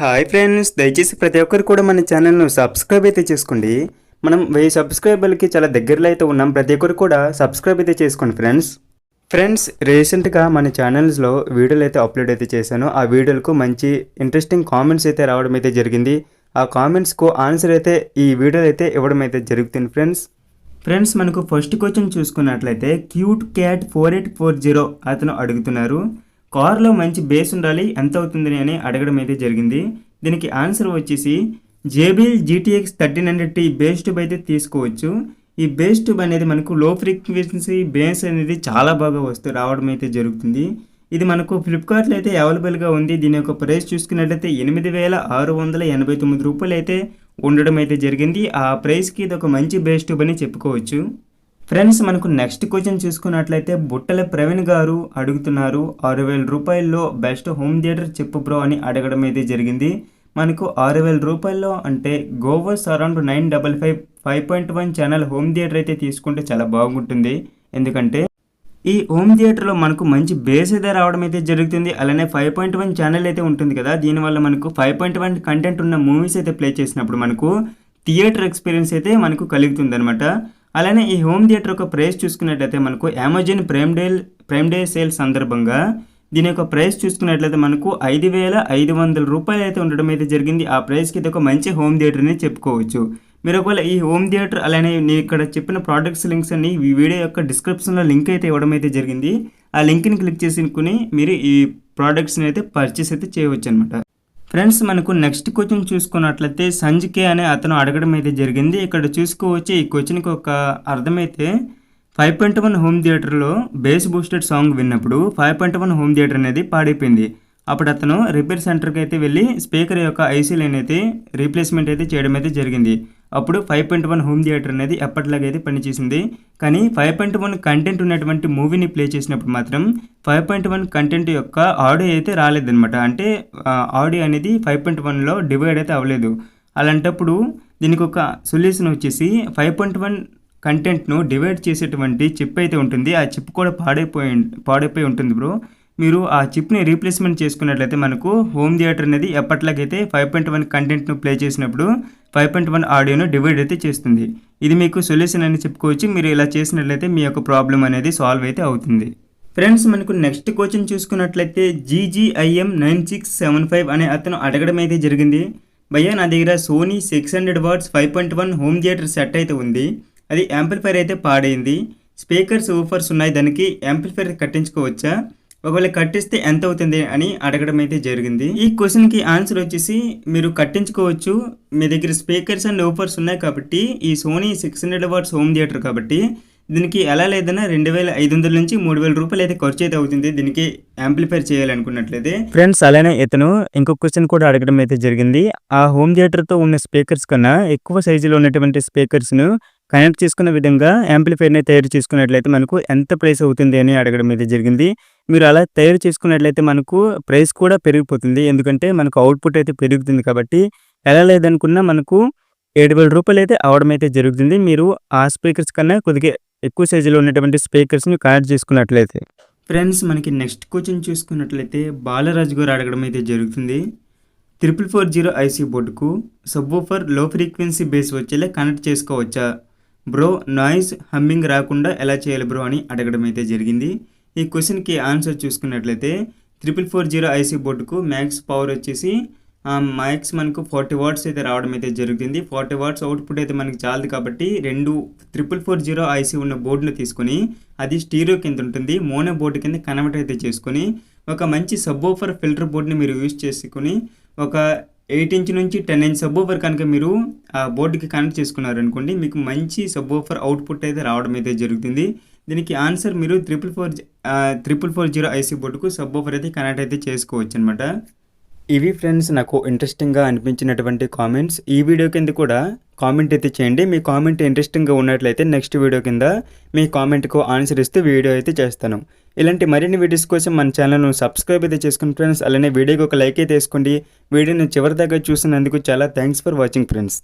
Hi friends దయచేసి ప్రతి ఒక్కరు కూడా మన ఛానల్ను సబ్స్క్రైబ్ అయితే చేసుకోండి. మనం వెయ్యి సబ్స్క్రైబర్లకి చాలా దగ్గరలో అయితే ఉన్నాం. ప్రతి ఒక్కరు కూడా సబ్స్క్రైబ్ అయితే చేసుకోండి ఫ్రెండ్స్. ఫ్రెండ్స్ రీసెంట్గా మన ఛానల్స్లో వీడియోలు అయితే అప్లోడ్ అయితే చేశాను. ఆ వీడియోలకు మంచి ఇంట్రెస్టింగ్ కామెంట్స్ అయితే రావడం అయితే జరిగింది. ఆ కామెంట్స్కు ఆన్సర్ అయితే ఈ వీడియోలు అయితే ఇవ్వడం అయితే జరుగుతుంది ఫ్రెండ్స్. ఫ్రెండ్స్ మనకు ఫస్ట్ క్వశ్చన్ చూసుకున్నట్లయితే cute cat four eight four zero అతను అడుగుతున్నారు. కార్లో మంచి బేస్ ఉండాలి ఎంత అవుతుంది అని అడగడం అయితే జరిగింది. దీనికి ఆన్సర్ వచ్చేసి JBL GTX thirteen hundred T bass tube అయితే తీసుకోవచ్చు. ఈ బేస్ ట్యూబ్ అనేది మనకు లో ఫ్రీక్వెన్సీ బేస్ అనేది చాలా బాగా వస్తూ రావడం అయితే జరుగుతుంది. ఇది మనకు ఫ్లిప్కార్ట్లో అయితే అవైలబుల్గా ఉంది. దీని యొక్క ప్రైస్ చూసుకున్నట్లయితే ఎనిమిది వేల ఆరు వందల ఎనభై తొమ్మిది రూపాయలు అయితే ఉండడం అయితే జరిగింది. ఆ ప్రైస్కి ఇది ఒక మంచి బేస్ ట్యూబ్ అని చెప్పుకోవచ్చు. ఫ్రెండ్స్ మనకు నెక్స్ట్ క్వశ్చన్ చూసుకున్నట్లయితే బుట్టల ప్రవీణ్ గారు అడుగుతున్నారు ఆరు వేల రూపాయల్లో బెస్ట్ హోమ్ థియేటర్ చెప్పు బ్రో అని అడగడం అయితే జరిగింది. మనకు ఆరు వేల రూపాయల్లో అంటే goers around nine double five five point one channel home theatre అయితే తీసుకుంటే చాలా బాగుంటుంది. ఎందుకంటే ఈ హోమ్ థియేటర్లో మనకు మంచి బేస్ అయితే రావడం అయితే జరుగుతుంది. అలానే ఫైవ్ పాయింట్ వన్ ఛానల్ అయితే ఉంటుంది కదా దీనివల్ల మనకు ఫైవ్ పాయింట్ వన్ కంటెంట్ ఉన్న మూవీస్ అయితే ప్లే చేసినప్పుడు మనకు థియేటర్ ఎక్స్పీరియన్స్ అయితే మనకు కలుగుతుంది అనమాట అలానే ఈ హోమ్ థియేటర్ యొక్క ప్రైస్ చూసుకున్నట్లయితే మనకు Amazon Prime Day Prime Day sale సందర్భంగా దీని యొక్క ప్రైస్ చూసుకున్నట్లయితే మనకు ఐదు వేల ఐదు వందల రూపాయలు అయితే ఉండడం అయితే జరిగింది. ఆ ప్రైస్కి ఇది ఒక మంచి హోమ్ థియేటర్ అని చెప్పుకోవచ్చు. మీరు ఒకవేళ ఈ హోమ్ థియేటర్ అలానే నేను ఇక్కడ చెప్పిన ప్రోడక్ట్స్ లింక్స్ అన్ని ఈ వీడియో యొక్క డిస్క్రిప్షన్లో లింక్ అయితే ఇవ్వడం అయితే జరిగింది. ఆ లింక్ని క్లిక్ చేసుకుని మీరు ఈ ప్రోడక్ట్స్ని అయితే పర్చేస్ అయితే చేయవచ్చు అనమాట ఫ్రెండ్స్ మనకు నెక్స్ట్ క్వశ్చన్ చూసుకున్నట్లయితే సంజికే అనే అతను అడగడం అయితే జరిగింది. ఇక్కడ చూసుకోవచ్చు ఈ క్వశ్చన్కి ఒక అర్థమైతే ఫైవ్ పాయింట్ వన్ హోమ్ థియేటర్లో బేస్ బూస్టెడ్ సాంగ్ విన్నప్పుడు five point one home theatre అనేది పాడైపోయింది. అప్పుడు అతను రిపేర్ సెంటర్కి అయితే వెళ్ళి స్పీకర్ యొక్క ఐసీలు అయితే రీప్లేస్మెంట్ అయితే చేయడం అయితే జరిగింది. అప్పుడు five point one home theatre అనేది ఎప్పటిలాగైతే అయితే పనిచేసింది. కానీ ఫైవ్ పాయింట్ వన్ కంటెంట్ ఉన్నటువంటి మూవీని ప్లే చేసినప్పుడు మాత్రం ఫైవ్ పాయింట్ వన్ కంటెంట్ యొక్క ఆడియో అయితే రాలేదన్నమాట. అంటే ఆడియో అనేది ఫైవ్ పాయింట్ వన్లో డివైడ్ అయితే అవ్వలేదు. అలాంటప్పుడు దీనికి ఒక సొల్యూషన్ వచ్చేసి ఫైవ్ పాయింట్ వన్ కంటెంట్ను డివైడ్ చేసేటువంటి చిప్ అయితే ఉంటుంది. ఆ చిప్ కూడా పాడైపోయి పాడైపోయి ఉంటుంది బ్రో మీరు ఆ చిప్ని రీప్లేస్మెంట్ చేసుకున్నట్లయితే మనకు హోమ్ థియేటర్ అనేది ఎప్పటిలాగైతే ఫైవ్ పాయింట్ వన్ కంటెంట్ను ప్లే చేసినప్పుడు ఫైవ్ పాయింట్ వన్ ఆడియోను డివైడ్ అయితే చేస్తుంది. ఇది మీకు సొల్యూషన్ అని చెప్పుకోవచ్చు. మీరు ఇలా చేసినట్లయితే మీ యొక్క ప్రాబ్లం అనేది సాల్వ్ అయితే అవుతుంది. ఫ్రెండ్స్ మనకు నెక్స్ట్ క్వశ్చన్ చూసుకున్నట్లయితే GGIM nine six seven five అనే అతను అడగడం అయితే జరిగింది. భయ్యా నా దగ్గర Sony six hundred watts five point one home theatre set అయితే ఉంది. అది యాంప్లిఫైర్ అయితే పాడైంది. స్పీకర్స్ ఊఫర్స్ ఉన్నాయి. దానికి యాంప్లిఫైర్ కట్టించుకోవచ్చా? ఒకవేళ కట్టిస్తే ఎంత అవుతుంది అని అడగడం అయితే జరిగింది. ఈ క్వశ్చన్కి ఆన్సర్ వచ్చేసి మీరు కట్టించుకోవచ్చు. మీ దగ్గర స్పీకర్స్ అండ్ ఓఫర్స్ ఉన్నాయి కాబట్టి ఈ Sony six hundred watts home theatre కాబట్టి దీనికి ఎలా లేదన్నా రెండు వేల ఐదు వందల నుంచి మూడు వేల రూపాయలు అయితే ఖర్చు అయితే అవుతుంది. దీనికి యాంప్లిఫై చేయాలనుకున్నట్లయితే. ఫ్రెండ్స్ అలానే ఇతను ఇంకొక క్వశ్చన్ కూడా అడగడం అయితే జరిగింది. ఆ హోమ్ థియేటర్తో ఉన్న స్పీకర్స్ కన్నా ఎక్కువ సైజులో ఉన్నటువంటి స్పీకర్స్ను కనెక్ట్ చేసుకున్న విధంగా యాంప్లిఫైర్ని తయారు చేసుకున్నట్లయితే మనకు ఎంత ప్రైస్ అవుతుంది అని అడగడం అయితే జరిగింది. మీరు అలా తయారు చేసుకున్నట్లయితే మనకు ప్రైస్ కూడా పెరిగిపోతుంది. ఎందుకంటే మనకు అవుట్పుట్ అయితే పెరుగుతుంది కాబట్టి ఎలా లేదనుకున్నా మనకు ఏడు వేల రూపాయలు అయితే అవడం అయితే జరుగుతుంది. మీరు ఆ స్పీకర్స్ కన్నా కొద్దిగా ఎక్కువ సైజులో ఉన్నటువంటి స్పీకర్స్ని కనెక్ట్ చేసుకున్నట్లయితే. ఫ్రెండ్స్ మనకి నెక్స్ట్ క్వశ్చన్ చూసుకున్నట్లయితే బాలరాజు గారు అడగడం అయితే జరుగుతుంది. త్రిపుల్ ఫోర్ జీరో ఐసీ బోర్డుకు సబ్బోఫర్లో ఫ్రీక్వెన్సీ బేస్ వచ్చేలా కనెక్ట్ చేసుకోవచ్చా? బ్రో నాయిస్ హమ్మింగ్ రాకుండా ఎలా చేయాలి బ్రో అని అడగడం అయితే జరిగింది. ఈ క్వశ్చన్కి ఆన్సర్ చూసుకున్నట్లయితే త్రిపుల్ ఫోర్ జీరో ఐసీ బోర్డుకు మ్యాక్స్ పవర్ వచ్చేసి మ్యాక్స్ మనకు ఫార్టీ వాట్స్ అయితే రావడం అయితే జరుగుతుంది ఫార్టీ వాట్స్ అవుట్పుట్ అయితే మనకి చాలదు కాబట్టి రెండు త్రిపుల్ ఫోర్ జీరో ఐసీ ఉన్న బోర్డును తీసుకొని అది స్టీరియో కింద ఉంటుంది. మోనో బోర్డు కింద కన్వర్ట్ అయితే చేసుకొని ఒక మంచి సబ్ ఫిల్టర్ బోర్డుని మీరు యూజ్ చేసుకుని ఒక ఎయిట్ ఇంచ్ నుంచి టెన్ ఇంచ్ సబ్బోఫర్ కనుక మీరు ఆ బోర్డుకి కనెక్ట్ చేసుకున్నారనుకోండి మీకు మంచి సబ్బోఫర్ అవుట్పుట్ అయితే రావడం అయితే జరుగుతుంది. దీనికి ఆన్సర్ మీరు triple four triple four zero IC బోర్డుకు సబ్బోఫర్ అయితే కనెక్ట్ అయితే చేసుకోవచ్చు అనమాట ఇవి ఫ్రెండ్స్ నాకు ఇంట్రెస్టింగ్గా అనిపించినటువంటి కామెంట్స్ ఈ వీడియో కింద కూడా కామెంట్ అయితే చేయండి. మీ కామెంట్ ఇంట్రెస్టింగ్గా ఉన్నట్లయితే నెక్స్ట్ వీడియో కింద మీ కామెంట్కు ఆన్సర్ ఇస్తూ వీడియో అయితే చేస్తాను. ఇలాంటి మరిన్ని వీడియోస్ కోసం మన ఛానల్ను సబ్స్క్రైబ్ అయితే చేసుకుని ఫ్రెండ్స్ అలానే వీడియోకి ఒక లైక్ అయితే వేసుకోండి. వీడియోని చివరి దగ్గర చూసినందుకు చాలా థ్యాంక్స్ ఫర్ వాచింగ్ ఫ్రెండ్స్